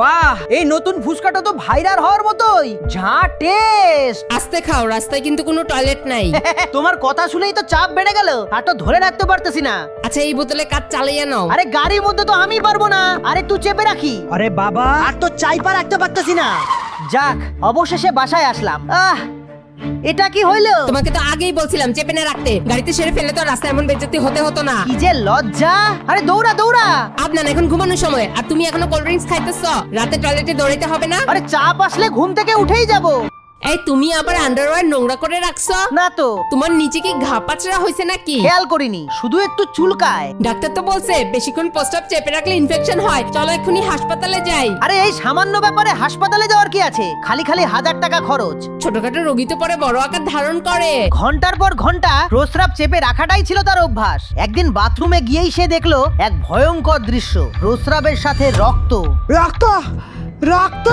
বাহ এই নতুন ফুচকাটা তো ভাইরাল হওয়ার মতোই। যা টেস্ট আস্তে খাও রাস্তায় কিন্তু কোনো টয়লেট নাই। তোমার কথা শুনেই তো চাপ বেড়ে গেল আর তো ধরে রাখতে পারতেছি না। আচ্ছা এই বোতলে কাজ চালিয়ে নাও। আরে গাড়ির মধ্যে তো আমি পারব না আরে তুই চেপে রাখি। আরে বাবা। আর তো চাইপা রাখতে পারতেছি না। যাক অবশেষে বাসায় আসলাম। আহ এটা কি হইল? তোমাকে তো আগেই বলছিলাম চেপে না রাখতে। গাড়িতে সেরে ফেলে তো রাস্তায় এমন বেজতি হতে হতো না। কি যে লজ্জা! আরে দৌড়া দৌড়া! আপনার এখন ঘুমানোর সময় আর তুমি এখনও কোল্ড ড্রিঙ্কস খাইতেছ? রাতে টয়লেটে দৌড়াইতে হবে না? আরে চাপ আসলে ঘুম থেকে উঠেই যাব। এই তুমি আবার আন্ডারওয়্যার নোংরা করে রাখছো? না তো। তোমার নিচে কি ঘা পাচড়া হয়েছে নাকি? খেয়াল করিনি শুধু একটু চুলকায়। ডাক্তার তো বলছে বেশিক্ষণ প্রস্তাব চেপে রাখলে ইনফেকশন হয়। চলো এক্ষুনি হাসপাতালে যাই। আরে এই সামান্য ব্যাপারে হাসপাতালে যাওয়ার কি আছে? খালি খালি হাজার টাকা খরচ। ছোটখাটো রোগী তো পরে বড় আকার ধারণ করে। ঘণ্টার পর ঘণ্টা প্রস্রাব চেপে রাখাটাই ছিল তার অভ্যাস। একদিন বাথরুমে গিয়েই সে দেখল এক ভয়ঙ্কর দৃশ্য। প্রস্রাবের সাথে রক্ত। রক্ত! রক্ত!